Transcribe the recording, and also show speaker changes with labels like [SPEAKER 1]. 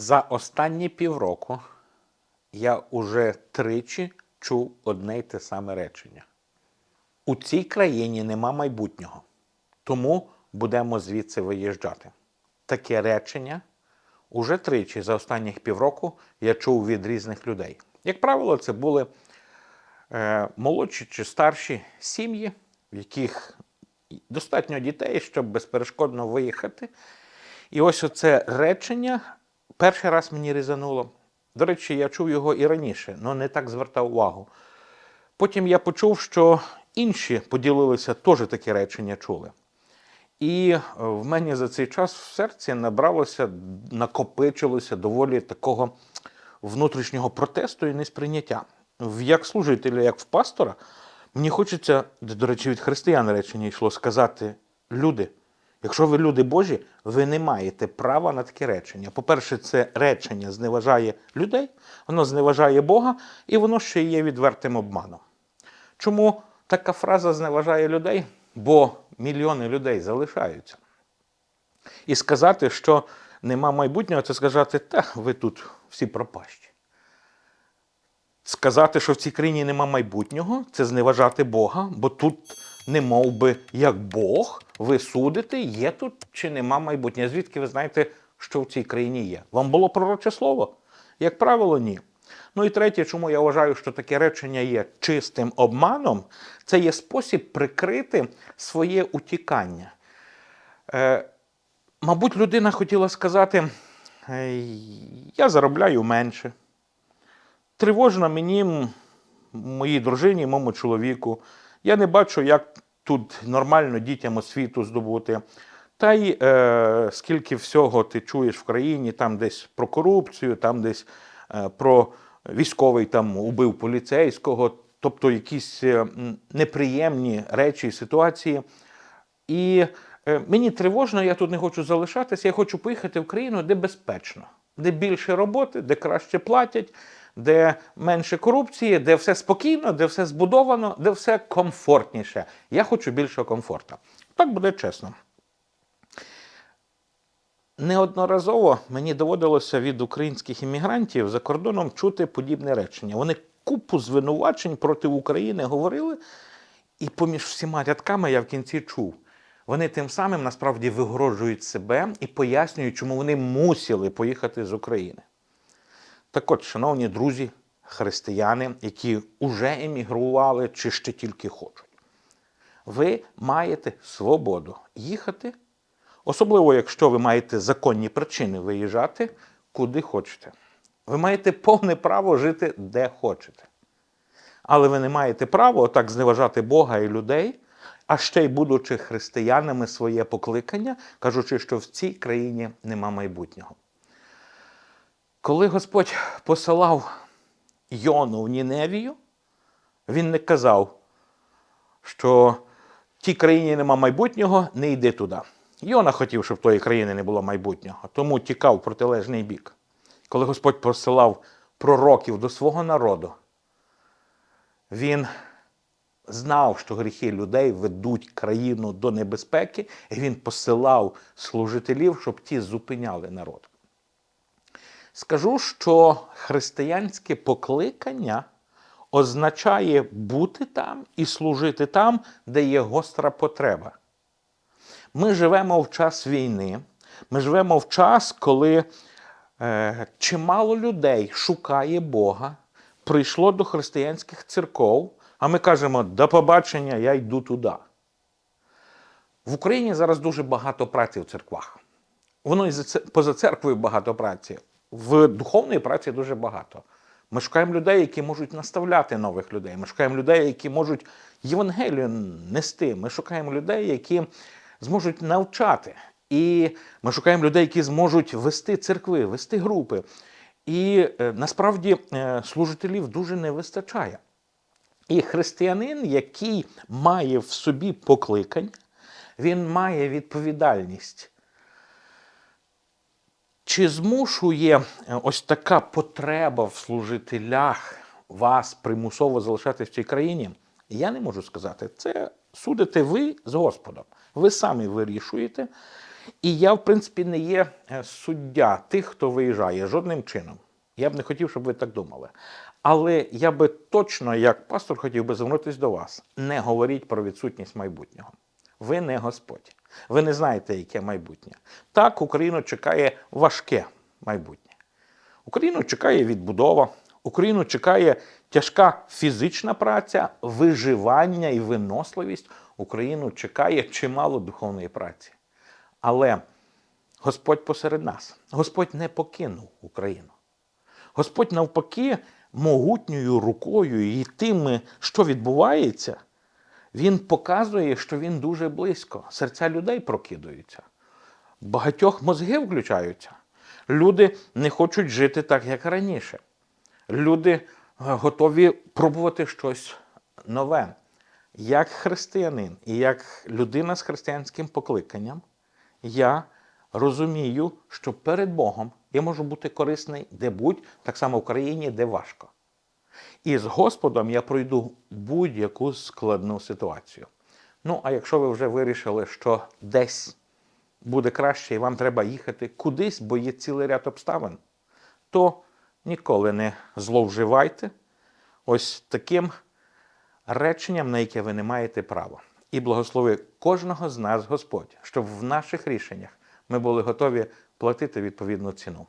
[SPEAKER 1] За останні півроку я уже тричі чув одне й те саме речення. У цій країні нема майбутнього, тому будемо звідси виїжджати. Таке речення уже тричі за останніх півроку я чув від різних людей. Як правило, це були е, молодші чи старші сім'ї, в яких достатньо дітей, щоб безперешкодно виїхати. І ось оце речення перший раз мені різануло. До речі, я чув його і раніше, але не так звертав увагу. Потім я почув, що інші поділилися, теж такі речення чули. І е, в мене за цей час в серці набралося, накопичилося доволі такого внутрішнього протесту і несприйняття. Як служителя, як в пастора, мені хочеться, до речі, від християн речення йшло сказати: люди, якщо ви люди Божі, ви не маєте права на таке речення. По-перше, це речення зневажає людей, воно зневажає Бога, і воно ще є відвертим обманом. Чому така фраза зневажає людей? Бо мільйони людей залишаються. І сказати, що нема майбутнього, це сказати, та ви тут всі пропащі. Сказати, що в цій країні нема майбутнього, це зневажати Бога, бо тут не мов би як Бог, ви судите, є тут чи нема майбутнього. Звідки ви знаєте, що в цій країні є? Вам було пророче слово? Як правило, ні. Ну і третє, чому я вважаю, що таке речення є чистим обманом, це є спосіб прикрити своє утікання. Е, мабуть, людина хотіла сказати: «Е, я заробляю менше. Тривожно мені, моїй дружині, моєму чоловіку. Я не бачу, як тут нормально дітям освіту здобути. Та й е, скільки всього ти чуєш в країні, там десь про корупцію, там десь е, про військовий там убив поліцейського, тобто якісь е, неприємні речі і ситуації. І е, мені тривожно, я тут не хочу залишатися. Я хочу поїхати в країну, де безпечно, де більше роботи, де краще платять, де менше корупції, де все спокійно, де все збудовано, де все комфортніше. Я хочу більшого комфорту. Так буде чесно. Неодноразово мені доводилося від українських іммігрантів за кордоном чути подібне речення. Вони купу звинувачень проти України говорили, і поміж всіма рядками я в кінці чув. Вони тим самим насправді вигороджують себе і пояснюють, чому вони мусили поїхати з України. Так от, шановні друзі, християни, які вже емігрували чи ще тільки хочуть, ви маєте свободу їхати, особливо якщо ви маєте законні причини виїжджати куди хочете. Ви маєте повне право жити де хочете. Але ви не маєте права отак зневажати Бога і людей, а ще й будучи християнами своє покликання, кажучи, що в цій країні нема майбутнього. Коли Господь посилав Йону в Ніневію, він не казав, що в тій країні нема майбутнього, не йди туди. Йона хотів, щоб в тої країни не було майбутнього, тому тікав в протилежний бік. Коли Господь посилав пророків до свого народу, він знав, що гріхи людей ведуть країну до небезпеки, і він посилав служителів, щоб ті зупиняли народ. Скажу, що християнське покликання означає бути там і служити там, де є гостра потреба. Ми живемо в час війни, ми живемо в час, коли е, чимало людей шукає Бога, прийшло до християнських церков, а ми кажемо, до побачення, я йду туди. В Україні зараз дуже багато праці в церквах. Воно і поза церквою багато праці. В духовній праці дуже багато. Ми шукаємо людей, які можуть наставляти нових людей. Ми шукаємо людей, які можуть Євангелію нести. Ми шукаємо людей, які зможуть навчати. І ми шукаємо людей, які зможуть вести церкви, вести групи. І е, насправді е, служителів дуже не вистачає. І християнин, який має в собі покликання, він має відповідальність. Чи змушує е, ось така потреба в служителях вас примусово залишати в цій країні? Я не можу сказати. Це судите ви з Господом. Ви самі вирішуєте. І я, в принципі, не є е, суддя тих, хто виїжджає жодним чином. Я б не хотів, щоб ви так думали. Але я би точно, як пастор, хотів би звернутися до вас. Не говоріть про відсутність майбутнього. Ви не Господь. Ви не знаєте, яке майбутнє. Так, Україну чекає важке майбутнє. Україну чекає відбудова, Україну чекає тяжка фізична праця, виживання і виносливість. Україну чекає чимало духовної праці. Але Господь посеред нас. Господь не покинув Україну. Господь навпаки могутньою рукою і тим, що відбувається, він показує, що він дуже близько. Серця людей прокидаються. Багатьох мозги включаються. Люди не хочуть жити так, як раніше. Люди е, готові пробувати щось нове. Як християнин і як людина з християнським покликанням, я розумію, що перед Богом я можу бути корисний де-будь, так само в країні, де важко. І з Господом я пройду будь-яку складну ситуацію. Ну, а якщо ви вже вирішили, що десь буде краще і вам треба їхати кудись, бо є цілий ряд обставин, то ніколи не зловживайте ось таким реченням, на яке ви не маєте права. І благослови кожного з нас Господь, щоб в наших рішеннях ми були готові платити відповідну ціну.